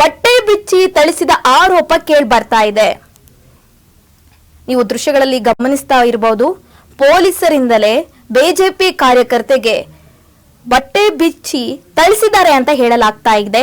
ಬಟ್ಟೆ ಬಿಚ್ಚಿ ಥಳಿಸಿದ ಆರೋಪ ಕೇಳಿ ಬರ್ತಾ ಇದೆ. ನೀವು ದೃಶ್ಯಗಳಲ್ಲಿ ಗಮನಿಸ್ತಾ ಇರಬಹುದು ಪೊಲೀಸರಿಂದಲೇ ಬಿಜೆಪಿ ಕಾರ್ಯಕರ್ತೆಗೆ ಬಟ್ಟೆ ಬಿಚ್ಚಿ ಥಳಿಸಿದ್ದಾರೆ ಅಂತ ಹೇಳಲಾಗ್ತಾ ಇದೆ.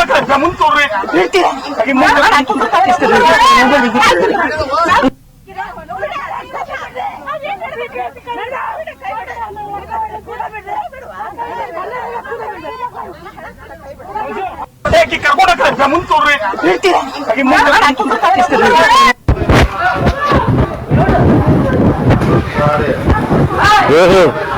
ಕರ್ಕೊಂಡ ಮುಂದೆ ತೋಡ್ರಿ ಇರ್ತೀರ Yeah.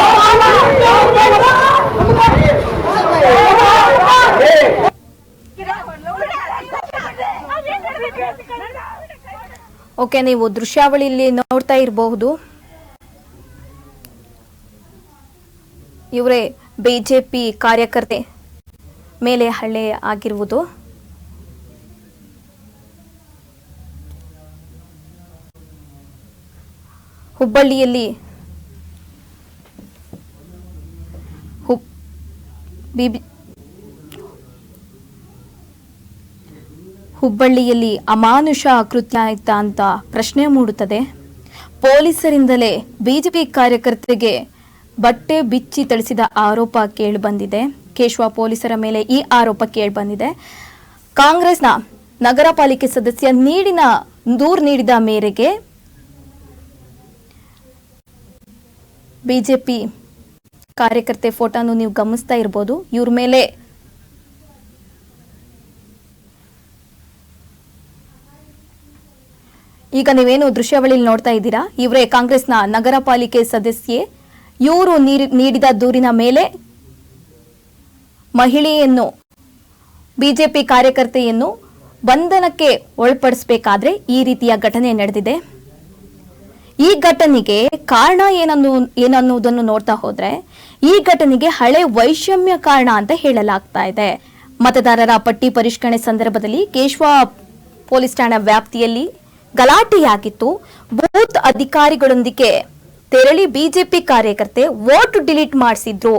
ಓಕೆ ನೀವು ದೃಶ್ಯಾವಳಿಯಲ್ಲಿ ನೋಡ್ತಾ ಇರಬಹುದು. ಇವರೇ ಬಿಜೆಪಿ ಕಾರ್ಯಕರ್ತೆ ಮೇಲೆ ಹಳ್ಳೆ ಆಗಿರುವುದು. ಹುಬ್ಬಳ್ಳಿಯಲ್ಲಿ ಹುಬ್ ಹುಬ್ಬಳ್ಳಿಯಲ್ಲಿ ಅಮಾನುಷ ಕೃತ್ಯ ಆಯ್ತಾ ಅಂತ ಪ್ರಶ್ನೆ ಮೂಡುತ್ತದೆ. ಪೊಲೀಸರಿಂದಲೇ ಬಿಜೆಪಿ ಕಾರ್ಯಕರ್ತರಿಗೆ ಬಟ್ಟೆ ಬಿಚ್ಚಿ ಥಳಿಸಿದ ಆರೋಪ ಕೇಳಿಬಂದಿದೆ. ಕೇಶವ ಪೊಲೀಸರ ಮೇಲೆ ಈ ಆರೋಪ ಕೇಳಿಬಂದಿದೆ. ಕಾಂಗ್ರೆಸ್ನ ನಗರ ಪಾಲಿಕೆ ಸದಸ್ಯ ನೀಡಿನ ದೂರು ನೀಡಿದ ಮೇರೆಗೆ ಬಿಜೆಪಿ ಕಾರ್ಯಕರ್ತೆ ಫೋಟೋನು ನೀವು ಗಮನಿಸ್ತಾ ಇರ್ಬೋದು. ಇವ್ರ ಮೇಲೆ ಈಗ ನೀವೇನು ದೃಶ್ಯಾವಳಿಯಲ್ಲಿ ನೋಡ್ತಾ ಇದ್ದೀರಾ? ಇವರೇ ಕಾಂಗ್ರೆಸ್ನ ನಗರ ಪಾಲಿಕೆ ಸದಸ್ಯೆ. ಇವರು ನೀಡಿದ ದೂರಿನ ಮೇಲೆ ಮಹಿಳೆಯನ್ನು, ಬಿಜೆಪಿ ಕಾರ್ಯಕರ್ತೆಯನ್ನು ಬಂಧನಕ್ಕೆ ಒಳಪಡಿಸಬೇಕಾದ್ರೆ ಈ ರೀತಿಯ ಘಟನೆ ನಡೆದಿದೆ. ಈ ಘಟನೆಗೆ ಕಾರಣ ಏನನ್ನು, ಏನನ್ನುವುದನ್ನು ನೋಡ್ತಾ ಹೋದ್ರೆ, ಈ ಘಟನೆಗೆ ಹಳೆ ವೈಷಮ್ಯ ಕಾರಣ ಅಂತ ಹೇಳಲಾಗ್ತಾ ಇದೆ. ಮತದಾರರ ಪಟ್ಟಿ ಪರಿಷ್ಕರಣೆ ಸಂದರ್ಭದಲ್ಲಿ ಕೇಶವ ಪೊಲೀಸ್ ಠಾಣಾ ವ್ಯಾಪ್ತಿಯಲ್ಲಿ ಗಲಾಟೆಯಾಗಿತ್ತು. ಬೂತ್ ಅಧಿಕಾರಿಗಳೊಂದಿಗೆ ತೆರಳಿ ಬಿಜೆಪಿ ಕಾರ್ಯಕರ್ತೆ ವೋಟ್ ಡಿಲೀಟ್ ಮಾಡಿಸಿದ್ರು.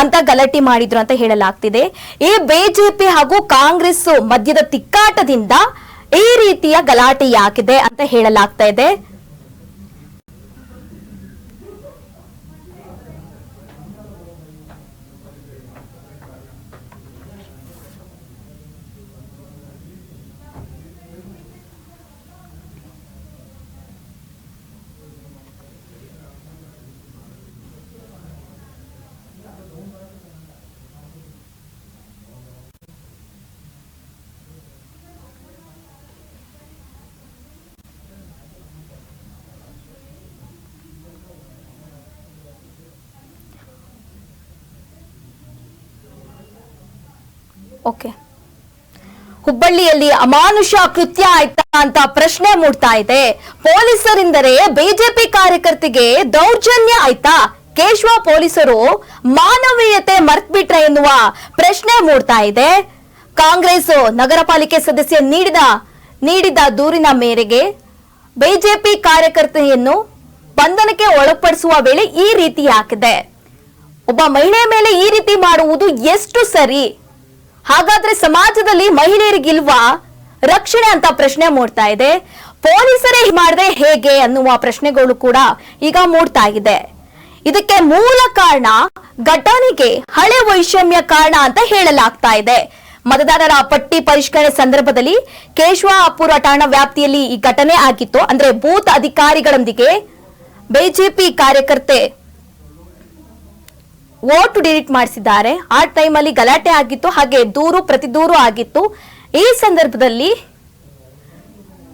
ಅಂತ ಗಲಾಟೆ ಮಾಡಿದ್ರು ಅಂತ ಹೇಳಲಾಗ್ತಿದೆ. ಈ ಬಿಜೆಪಿ ಹಾಗೂ ಕಾಂಗ್ರೆಸ್ ಮಧ್ಯದ ತಿಕ್ಕಾಟದಿಂದ ಈ ರೀತಿಯ ಗಲಾಟೆಯಾಗಿದೆ ಅಂತ ಹೇಳಲಾಗ್ತಾ ಇದೆ. ಓಕೆ. ಹುಬ್ಬಳ್ಳಿಯಲ್ಲಿ ಅಮಾನುಷ ಕೃತ್ಯ ಆಯ್ತಾ ಅಂತ ಪ್ರಶ್ನೆ ಮೂಡ್ತಾ ಇದೆ. ಪೊಲೀಸರಿಂದರೆ ಬಿಜೆಪಿ ಕಾರ್ಯಕರ್ತಿಗೆ ದೌರ್ಜನ್ಯ ಆಯ್ತಾ? ಕೇಶವ ಪೊಲೀಸರು ಮಾನವೀಯತೆ ಮರ್ತ್ಬಿಟ್ರೆ ಎನ್ನುವ ಪ್ರಶ್ನೆ ಮೂಡ್ತಾ ಇದೆ. ಕಾಂಗ್ರೆಸ್ ನಗರ ಪಾಲಿಕೆ ಸದಸ್ಯ ನೀಡಿದ ನೀಡಿದ ದೂರಿನ ಮೇರೆಗೆ ಬಿಜೆಪಿ ಕಾರ್ಯಕರ್ತೆಯನ್ನು ಬಂಧನಕ್ಕೆ ಒಳಪಡಿಸುವ ವೇಳೆ ಈ ರೀತಿ ಹಾಕಿದೆ. ಒಬ್ಬ ಮಹಿಳೆಯ ಮೇಲೆ ಈ ರೀತಿ ಮಾಡುವುದು ಎಷ್ಟು ಸರಿ? ಹಾಗಾದ್ರೆ ಸಮಾಜದಲ್ಲಿ ಮಹಿಳೆಯರಿಗಿಲ್ವಾ ರಕ್ಷಣೆ ಅಂತ ಪ್ರಶ್ನೆ ಮೂಡ್ತಾ ಇದೆ. ಪೊಲೀಸರೇ ಮಾಡಿದ್ರೆ ಹೇಗೆ ಅನ್ನುವ ಪ್ರಶ್ನೆಗಳು ಕೂಡ ಈಗ ಮೂಡ್ತಾ ಇದೆ. ಇದಕ್ಕೆ ಮೂಲ ಕಾರಣ ಘಟನೆಗೆ ಹಳೆ ವೈಷಮ್ಯ ಕಾರಣ ಅಂತ ಹೇಳಲಾಗ್ತಾ ಇದೆ. ಮತದಾರರ ಪಟ್ಟಿ ಪರಿಷ್ಕರಣೆ ಸಂದರ್ಭದಲ್ಲಿ ಕೇಶವಾಪುರ ಠಾಣಾ ವ್ಯಾಪ್ತಿಯಲ್ಲಿ ಈ ಘಟನೆ ಆಗಿತ್ತು. ಅಂದ್ರೆ ಬೂತ್ ಅಧಿಕಾರಿಗಳೊಂದಿಗೆ ಬಿಜೆಪಿ ಕಾರ್ಯಕರ್ತೆ ವೋಟ್ ಡಿಲೀಟ್ ಮಾಡಿಸಿದ್ದಾರೆ. ಆ ಟೈಮಲ್ಲಿ ಗಲಾಟೆ ಆಗಿತ್ತು ಹಾಗೆ ದೂರು ಪ್ರತಿ ದೂರು ಆಗಿತ್ತು. ಈ ಸಂದರ್ಭದಲ್ಲಿ